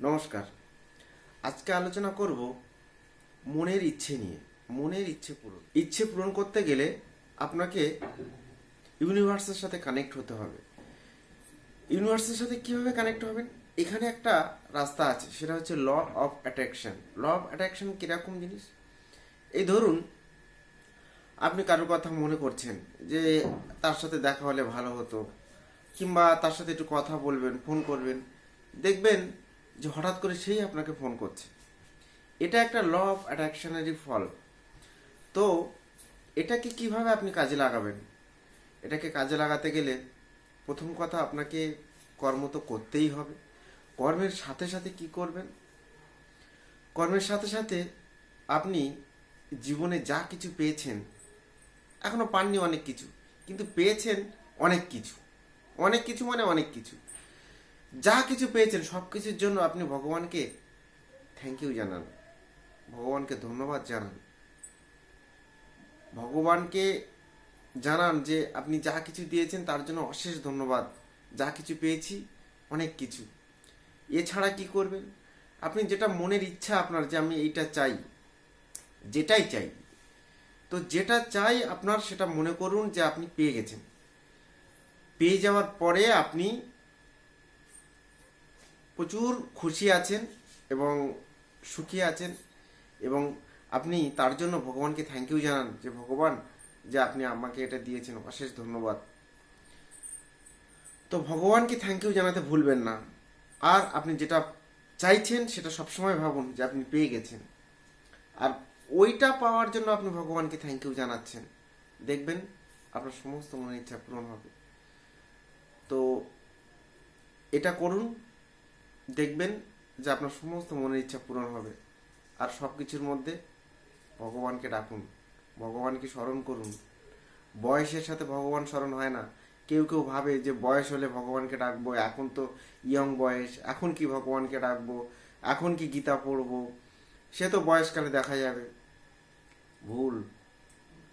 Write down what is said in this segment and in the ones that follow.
নমস্কার। আজকে আলোচনা করব মনের ইচ্ছে নিয়ে। মনের ইচ্ছে পূরণ। ইচ্ছে পূরণ করতে গেলে আপনাকে ইউনিভার্সের সাথে কানেক্ট হতে হবে। ইউনিভার্সের সাথে কীভাবে কানেক্ট হবেন? এখানে একটা রাস্তা আছে, সেটা হচ্ছে law of attraction law of attraction কীরকম জিনিস? এই ধরুন, আপনি কারোর কথা মনে করছেন যে তার সাথে দেখা হলে ভালো হতো, কিংবা তার সাথে একটু কথা বলবেন ফোন করবেন। দেখবেন যে হঠাৎ করে সেই আপনাকে ফোন করছে। এটা একটা ল অফ অ্যাট্রাকশনেরই ফল। তো এটাকে কীভাবে আপনি কাজে লাগাবেন? এটাকে কাজে লাগাতে গেলে প্রথম কথা আপনাকে কর্ম তো করতেই হবে। কর্মের সাথে সাথে কি করবেন? কর্মের সাথে সাথে আপনি জীবনে যা কিছু পেয়েছেন, এখনও পাননি অনেক কিছু, কিন্তু পেয়েছেন অনেক কিছু। অনেক কিছু মানে অনেক কিছু। যা কিছু পেয়েছেন সব কিছুর জন্য আপনি ভগবানকে থ্যাংক ইউ জানান। ভগবানকে ধন্যবাদ জানান। ভগবানকে জানান যে আপনি যা কিছু দিয়েছেন, তার জন্য অশেষ ধন্যবাদ। যা কিছু পেয়েছি, অনেক কিছু। এছাড়া কি করবেন? আপনি যেটা মনের ইচ্ছা আপনার যে আমি এইটা চাই, যেটাই চাই। তো যেটা চাই আপনার সেটা মনে করুন যে আপনি পেয়ে গেছেন। পেয়ে যাওয়ার পরে আপনি প্রচুর খুশি আছেন এবং সুখী আছেন এবং আপনি তার জন্য ভগবানকে থ্যাংক ইউ জানান যে, ভগবান, যে আপনি আমাকে এটা দিয়েছেন, অশেষ ধন্যবাদ। তো ভগবানকে থ্যাংক ইউ জানাতে ভুলবেন না। আর আপনি যেটা চাইছেন, সেটা সবসময় ভাবুন যে আপনি পেয়ে গেছেন। আর ওইটা পাওয়ার জন্য আপনি ভগবানকে থ্যাংক ইউ জানাচ্ছেন। দেখবেন আপনার সমস্ত মনের ইচ্ছা পূরণ হবে। তো এটা করুন। দেখবেন যে আপনার সমস্ত মনের ইচ্ছা পূরণ হবে। আর সব কিছুর মধ্যে ভগবানকে ডাকুন, ভগবানকে স্মরণ করুন। বয়সের সাথে ভগবান স্মরণ হয় না। কেউ কেউ ভাবে যে বয়স হলে ভগবানকে ডাকবো, এখন তো ইয়ং বয়স, এখন কি ভগবানকে ডাকবো, এখন কি গীতা পড়ব? সে তো বয়সকালে দেখা যাবে। ভুল।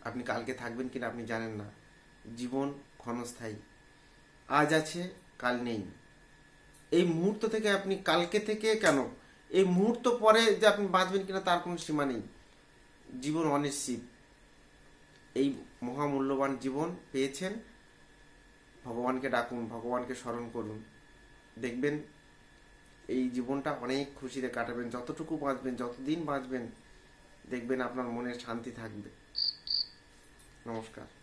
আপনি কালকে থাকবেন কিনা আপনি জানেন না। জীবন ক্ষণস্থায়ী। আজ আছে, কাল নেই। এই মুহূর্ত থেকে আপনি কালকে থেকে কেন? এই মুহূর্ত পরে যে আপনি বাঁচবেন কিনা তার কোনো সীমা নেই। জীবন অনিশ্চিত। এই মহামূল্যবান জীবন পেয়েছেন। ভগবানকে ডাকুন, ভগবানকে স্মরণ করুন। দেখবেন এই জীবনটা অনেক খুশিতে কাটাবেন। যতটুকু বাঁচবেন, যতদিন বাঁচবেন, দেখবেন আপনার মনে শান্তি থাকবে। নমস্কার।